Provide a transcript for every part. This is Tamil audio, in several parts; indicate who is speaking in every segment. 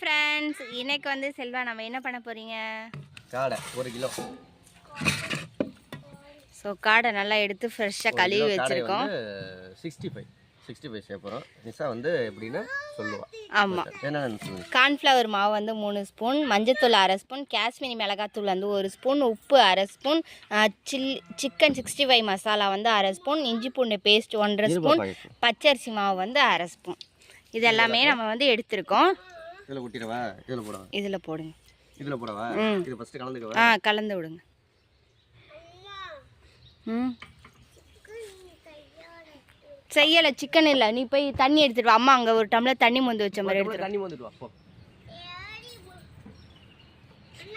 Speaker 1: ஃப்ரெண்ட்ஸ் இன்னைக்கு வந்து செல்வா நம்ம என்ன பண்ண போறீங்க?
Speaker 2: காடை ஒரு கிலோ.
Speaker 1: ஸோ காடை நல்லா எடுத்து ஃப்ரெஷ்ஷாக கழுவி வச்சுருக்கோம்.
Speaker 2: சிக்ஸ்டி ஃபைவ் சிக்ஸ்டி ஃபைவ் சேர்ப்போம் நிஷா வந்து எப்படின்னு சொல்லுவா.
Speaker 1: ஆமாம் கார்ன்ஃப்ளவர் மாவு வந்து மூணு ஸ்பூன் மஞ்சத்தூள் அரை ஸ்பூன் காஷ்மீரி மிளகாத்தூள் வந்து ஒரு ஸ்பூன் உப்பு அரை spoon chilli chicken sixty five masala வந்து அரை ஸ்பூன் இஞ்சி பூண்டு பேஸ்ட் ஒன்றரை ஸ்பூன் பச்சரிசி மாவு வந்து அரை ஸ்பூன் இது எல்லாமே நம்ம வந்து எடுத்திருக்கோம்.
Speaker 2: இதில் ஊட்டிடவா இதில் போடவா?
Speaker 1: இதில் போடுங்க.
Speaker 2: இதில் போடவா?
Speaker 1: ம்.
Speaker 2: இது ஃபஸ்ட்டு
Speaker 1: ஆ
Speaker 2: கலந்துக்கவா
Speaker 1: கலந்து விடுங்க. ம். செய்யலை சிக்கன் இல்லை. நீ போய் தண்ணி எடுத்துட்டு வா. அம்மா அங்கே ஒரு டம்ளர் தண்ணி மொந்து வச்ச மாதிரி எடுத்துட்டு வா.
Speaker 2: தண்ணி வந்துட்டு வா. போ.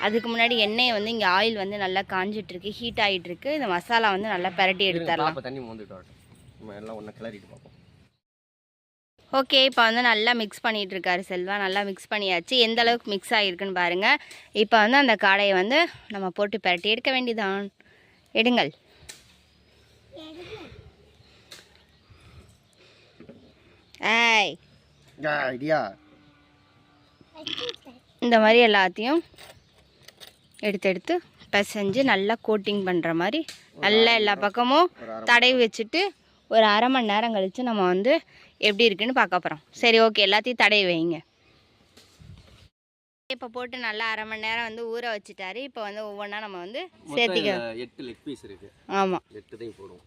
Speaker 1: அதுக்கு முன்னாடி எண்ணெயை வந்து இங்கே ஆயில் வந்து நல்லா காஞ்சிட்டு இருக்கு ஹீட் ஆகிட்டு இருக்கு இந்த மசாலா வந்து நல்லா பிரட்டி எடுத்துடலாம்.
Speaker 2: தண்ணி நம்ம எல்லாம் ஒன்றா கிளறிட்டு பார்ப்போம்
Speaker 1: ஓகே இப்போ வந்து நல்லா மிக்ஸ் பண்ணிட்டு இருக்காரு செல்வா. நல்லா மிக்ஸ் பண்ணியாச்சு. எந்த அளவுக்கு மிக்ஸ் ஆகிருக்குன்னு பாருங்க. இப்போ வந்து அந்த காடையை வந்து நம்ம போட்டு பிரட்டி எடுக்க வேண்டியதான் எடுங்கள். ஏய். இந்த மாதிரி எல்லாத்தையும் எடுத்து எடுத்து பிசைஞ்சு நல்லா கோட்டிங் பண்ணுற மாதிரி நல்லா எல்லா பக்கமும் தடவி வச்சுட்டு ஒரு அரை மணி நேரம் கழித்து நம்ம வந்து எப்படி இருக்குன்னு பார்க்க போகிறோம் சரி ஓகே எல்லாத்தையும் தடவி வைங்க. இப்போ போட்டு நல்லா அரை மணி நேரம் வந்து ஊற வச்சுட்டாரு. இப்போ வந்து ஒவ்வொன்றா நம்ம வந்து சேர்த்திக்க
Speaker 2: எட்டு லெக் பீஸ் இருக்கு.
Speaker 1: ஆமாம்
Speaker 2: எட்டு தான் போடுவோம்.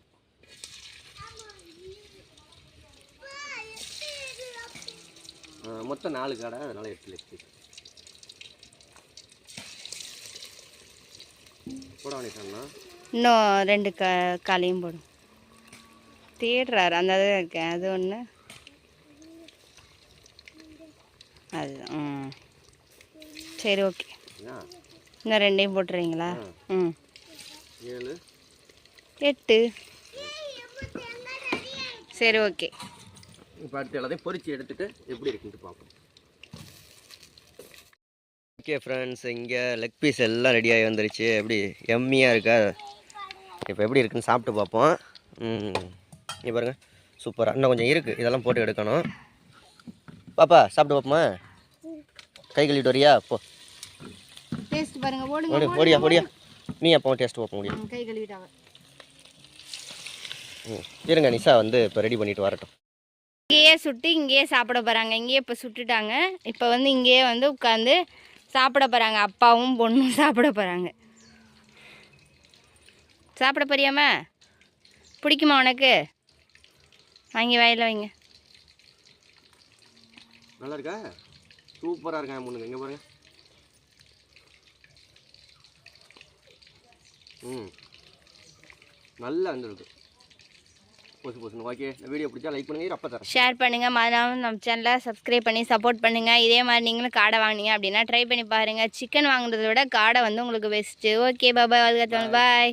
Speaker 2: மொத்தம் நாலு காடை. அதனால எட்டு லெக் பீஸ் போட வேண்டியதுண்ணா
Speaker 1: இன்னும் ரெண்டு க காலையும் போடும். தேடுறாரு. அந்த இது இருக்கு. அது ஒன்று அது ம். சரி ஓகே. இன்னும் ரெண்டையும் போட்டுறீங்களா? ம். எட்டு. சரி ஓகே.
Speaker 2: இப்போ அடுத்து எல்லாத்தையும் பொரிச்சு எடுத்துட்டு எப்படி இருக்குன்ட்டு பார்ப்போம். ஓகே ஃப்ரெண்ட்ஸ் இங்கே லெக் பீஸ் எல்லாம் ரெடியாகி வந்துருச்சு. எப்படி எம்மியாக இருக்கா? இப்போ எப்படி இருக்குன்னு சாப்பிட்டு பார்ப்போம். ம். இங்கே பாருங்க. சூப்பராக இன்னும் கொஞ்சம் இருக்குது இதெல்லாம் போட்டு எடுக்கணும். பாப்பா சாப்பிட்டு பார்ப்போமா கை கழுவிட்டு வரியா? போ.
Speaker 1: டேஸ்ட் பாருங்க போடுங்க
Speaker 2: ஓடி ஓடியா ஓடியா. நீ அப்போ டேஸ்ட் பார்ப்போம் முடியும்
Speaker 1: கை கழுவிட்டாங்க
Speaker 2: இருங்க நிஷா வந்து இப்போ ரெடி பண்ணிட்டு வரட்டும்.
Speaker 1: இங்கேயே சுட்டு இங்கேயே சாப்பிட போகிறாங்க இங்கேயே இப்போ சுட்டுட்டாங்க. இப்போ வந்து இங்கேயே வந்து உட்காந்து சாப்பிட போகிறாங்க அப்பாவும் பொண்ணும் சாப்பிட போகிறாங்க சாப்பிட போறியாம்மா? பிடிக்குமா உனக்கு? வாங்கி வாயில வைங்க.
Speaker 2: நல்லா இருக்கா சூப்பராக இருக்கா முன்னுங்க இங்கே பாருங்க ம். நல்லா இருந்திருக்கு. பொசு பொசுன்னு ஓகே இந்த வீடியோ பிடிச்சா லைக் பண்ணுங்க அப்போ தரேன்.
Speaker 1: ஷேர் பண்ணுங்கள் மறக்காம நம்ம சேனலை சப்ஸ்கிரைப் பண்ணி சப்போர்ட் பண்ணுங்கள் இதே மாதிரி நீங்களும் காடை வாங்குனீங்க அப்படின்னா ட்ரை பண்ணி பாருங்கள் சிக்கன் வாங்குறத விட காடை வந்து உங்களுக்கு பெஸ்ட்டு ஓகே பாபாய் வாழ்க்கை பாய்